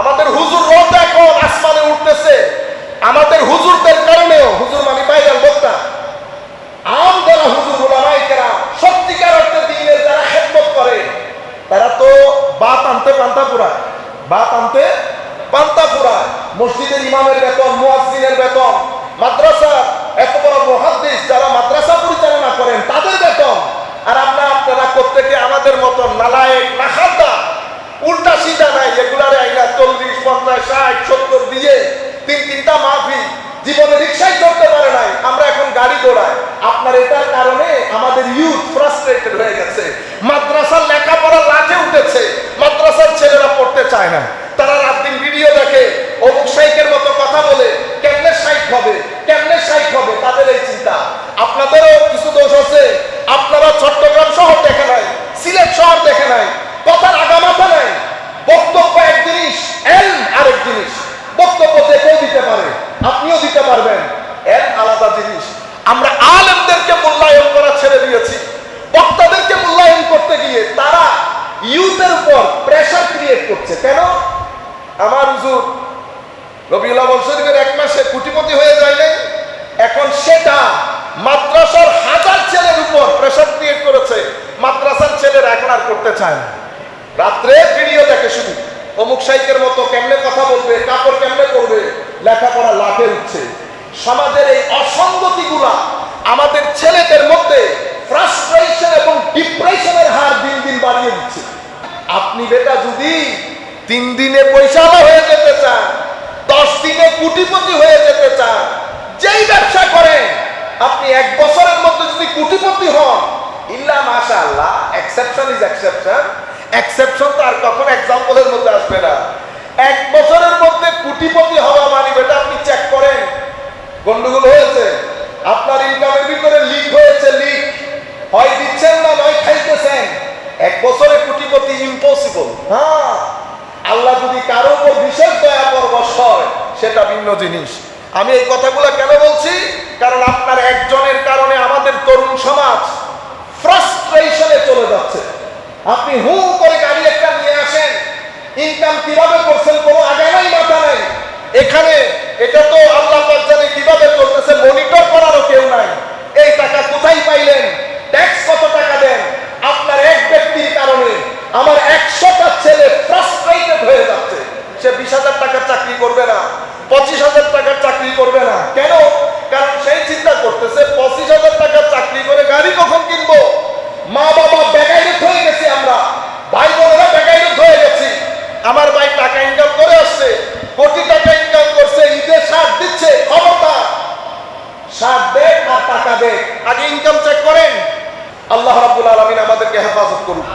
আমাদের হুজুর রোজ এখন আসমানে উঠতেছে। আমাদের হুজুরদের কারণেও, হুজুর মানে বাইরাল বক্তা। আম যারা হুজুর ওলামাই কেরা সত্যিকার অর্থে দিনের যারা খেদমত করে, তারা তো বাত আনতে পান্তা পুরায়। বাত আনতে পান্তা পুরায়। মসজিদের ইমামের বেতন, মুয়াজ্জিনের বেতন মাদ্রাসা এত বড় মহাদ্দিস যারা মাদ্রাসা আপনার এটার কারণে আমাদের ইউথ ফ্রাস্ট্রেটেড হয়ে গেছে মাদ্রাসার লেখাপড়া লাঠে উঠেছে মাদ্রাসার ছেলেরা পড়তে চায় না তারা রাত দিন ভিডিও দেখে অমুক সাইকের মতো কথা বলে কেমনে সাইক হবে কেমনে সাইক হবে তাদের এই চিন্তা আপনাদেরও কিছু দোষ আছে আপনারা চট্টগ্রাম শহর দেখে নাই সিলেট শহর দেখে নাই কথার আগামাথা নাই বক্তব্য এক জিনিস এল আরেক জিনিস বক্তব্য যে কেউ দিতে পারে আপনিও দিতে পারবেন এল আলাদা জিনিস আমরা আলেমদেরকে মূল্যায়ন করা ছেড়ে দিয়েছি বক্তাদেরকে মূল্যায়ন করতে গিয়ে তারা ইউথের প্রেসার ক্রিয়েট করছে। কেন? আমার হুজুর রবিউল আওয়াল শরীফের এক মাসে হয়ে এখন সেটা মাদ্রাসার হাজার ছেলের উপর প্রেসার ক্রিয়েট করেছে। মাদ্রাসার ছেলেরা এখন আর করতে চায় না। রাত্রে ভিডিও দেখে শুধু অমুক সাইকের মতো কেমনে কথা বলবে, কাপড় কেমনে করবে লেখাপড়া লাফে উঠছে। সমাজের এই অসঙ্গতিগুলা আমাদের ছেলেদের মধ্যে ফ্রাস্ট্রেশন এবং ডিপ্রেশনের হার দিন দিন বাড়িয়ে দিচ্ছে আপনি বেটা যদি তিন দিনে পয়সাওয়ালা হয়ে যেতে চান, দশ দিনে কোটিপতি হয়ে যেতে চান, যেই ব্যবসা করেন, আপনি এক বছরের মধ্যে যদি কোটিপতি হন, ইল্লা মাশা আল্লাহ এক্সেপশন ইজ এক্সেপশন এক্সেপশন তো আর কখন এক্সাম্পলের মধ্যে আসবে না। এক বছরের মধ্যে কোটিপতি হওয়া মানে বেটা আপনি চেক করেন, গন্ডগোল হয়েছে আপনার ইনকামের ভিতরে লিক হয়েছে লিক হয় দিচ্ছেন না নয় খাইতেছেন এক কোটিপতি ইম্পসিবল হ্যাঁ। আল্লাহ যদি কারও উপর বিশেষ দয়া পরবশ হয় সেটা ভিন্ন জিনিস। আমি এই কথাগুলো কেন বলছি? কারণ আপনার একজনের কারণে আমাদের তরুণ সমাজ ফ্রাস্ট্রেশনে চলে যাচ্ছে। আপনি হু করে গাড়ি একটা নিয়ে আসেন ইনকাম কীভাবে করছেন কোনো আগে নাই মাথা নাই। এখানে এটা তো আল্লাহ জানে কীভাবে চলতেছে মনিটর করারও কেউ নাই এই টাকা কোথায় পাইলেন ট্যাক্স কত টাকা দেন আপনার এক ব্যক্তির কারণে আমার একশোটা ছেলে ফ্রাস্ট্রেটেড হয়ে যাচ্ছে সে বিশ হাজার টাকার চাকরি করবে না পঁচিশ হাজার টাকার চাকরি করবে না কেন কারণ সেই চিন্তা করতেছে পঁচিশ হাজার টাকার চাকরি করে গাড়ি কখন কিনবো মা বাবা বেকাইরত হয়ে গেছি আমরা ভাই বোনেরা বেকাইরত হয়ে গেছি আমার ভাই টাকা ইনকাম করে আসছে, কোটি টাকা ইনকাম করছে ঈদের সার দিচ্ছে, ক্ষমতা। সার দেখ আর টাকা দেখ আগে ইনকাম চেক করেন। আল্লাহ রাবুল আলমিন আমাদেরকে হেফাজত করুন।